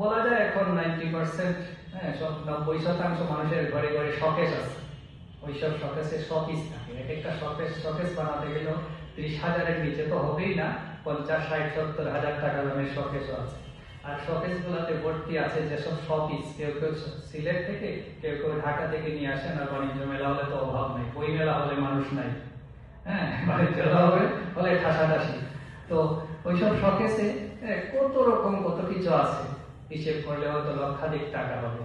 বলা যায় এখন নাইনটি পার্সেন্ট হ্যাঁ সব নব্বই শতাংশ মানুষের ঘরে ঘরে শকেস আছে। ওইসব শকেসে শপিস থাকে। এক একটা শকেস শকেস বানাতে গেলেও ত্রিশ হাজারের নিচে তো হবেই না পঞ্চাশ ষাট সত্তর হাজার টাকা দামের শকেসও আছে। আর শকেস গুলাতে ভর্তি আছে যেসব শপিস কেউ কেউ সিলেট থেকে কেউ কেউ ঢাকা থেকে নিয়ে আসেন আর বাণিজ্য মেলা হলে তো অভাব নেই। বই মেলা হলে মানুষ নাই। হ্যাঁ বাণিজ্য মেলা হবে হলে ঠাসাঠাসি। তো ওইসব শকেসে হ্যাঁ, কত রকম কত কিছু আছে। হিসেব করলে হয়তো লক্ষাধিক টাকা হবে।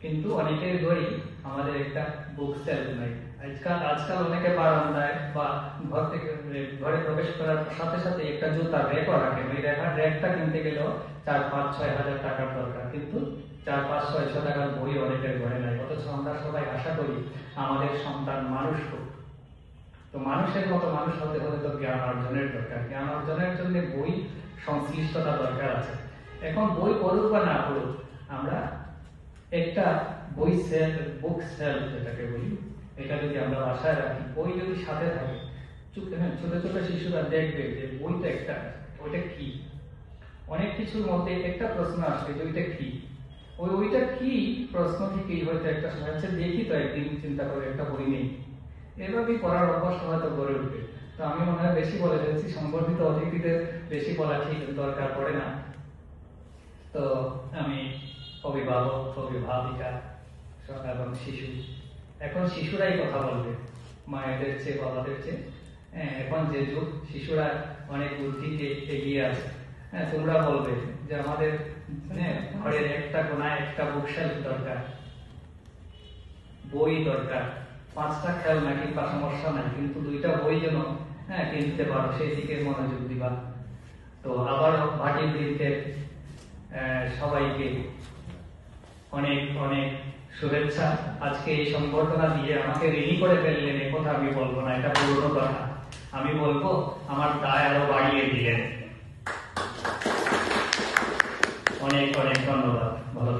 কিন্তু অনেকের ঘরেই আমাদের একটা বুক সেলফ নাই। আজকাল আজকাল অনেকে বারান্দায় বা ঘর থেকে, ঘরে প্রবেশ করার সাথে সাথে একটা জুতার র্যাকও রাখেন ওই র্যাক র্যাকটা কিনতে গেলেও চার, পাঁচ, ছয় হাজার টাকার দরকার। কিন্তু চার, পাঁচ ছয়শো টাকার বই অনেকের ঘরে নাই। অথচ আমরা সবাই আশা করি আমাদের সন্তান মানুষ হোক। তো মানুষের মতো মানুষ হতে হলে তো জ্ঞান অর্জনের দরকার। জ্ঞান অর্জনের জন্য বই সংশ্লিষ্টতা দরকার আছে। এখন বই পড়ুক বা না পড়ুক আমরা একটা বই সেল বুক সেল যেটাকে বলি এটা যদি আমরা বাসায় রাখি বই যদি সাথে থাকে হ্যাঁ, ছোট ছোট শিশুরা দেখবে যে বইটা একটা ওইটা কি? অনেক কিছুর মধ্যে একটা প্রশ্ন আসবে যে ওইটা কি? ওই ওইটা কি প্রশ্ন থেকেই হয়তো একটা হচ্ছে দেখি তো একদিন চিন্তা করে একটা বই নেই। এভাবেই পড়ার অভ্যাস হয়তো গড়ে উঠবে। তো আমি মনে হয় বেশি বলে যাচ্ছি সংবর্ধিত অতিথিদের বেশি বলা ঠিক দরকার পড়ে না। তো আমি অভিভাবক অভিভাবিকা এবং শিশু। এখন শিশুরাই কথা বলবে মায়েদের চেয়ে বাবাদের চেয়ে। হ্যাঁ, এখন যে যুগ শিশুরা অনেক বুদ্ধিতে এগিয়ে আছে হ্যাঁ তোমরা বলবে যে আমাদের হ্যাঁ, ঘরের একটা কোনায় একটা বুকশেলফ দরকার বই দরকার পাঁচটা খেলনা কিংবা সমস্যা নাই কিন্তু দুইটা বই যেন হ্যাঁ কিনতে পারো সেই দিকে মনোযোগ দিবা। তো আবার ভাটি বৃদ্ধের আহ, সবাইকে অনেক অনেক শুভেচ্ছা। আজকে এই সম্বর্ধনা দিয়ে আমাকে রেডি করে ফেললেন, এ কথা আমি বলব না, এটা পুরনো কথা। আমি বলব, আমার দায় আরও বাড়িয়ে দিলেন। অনেক অনেক ধন্যবাদ। ভালো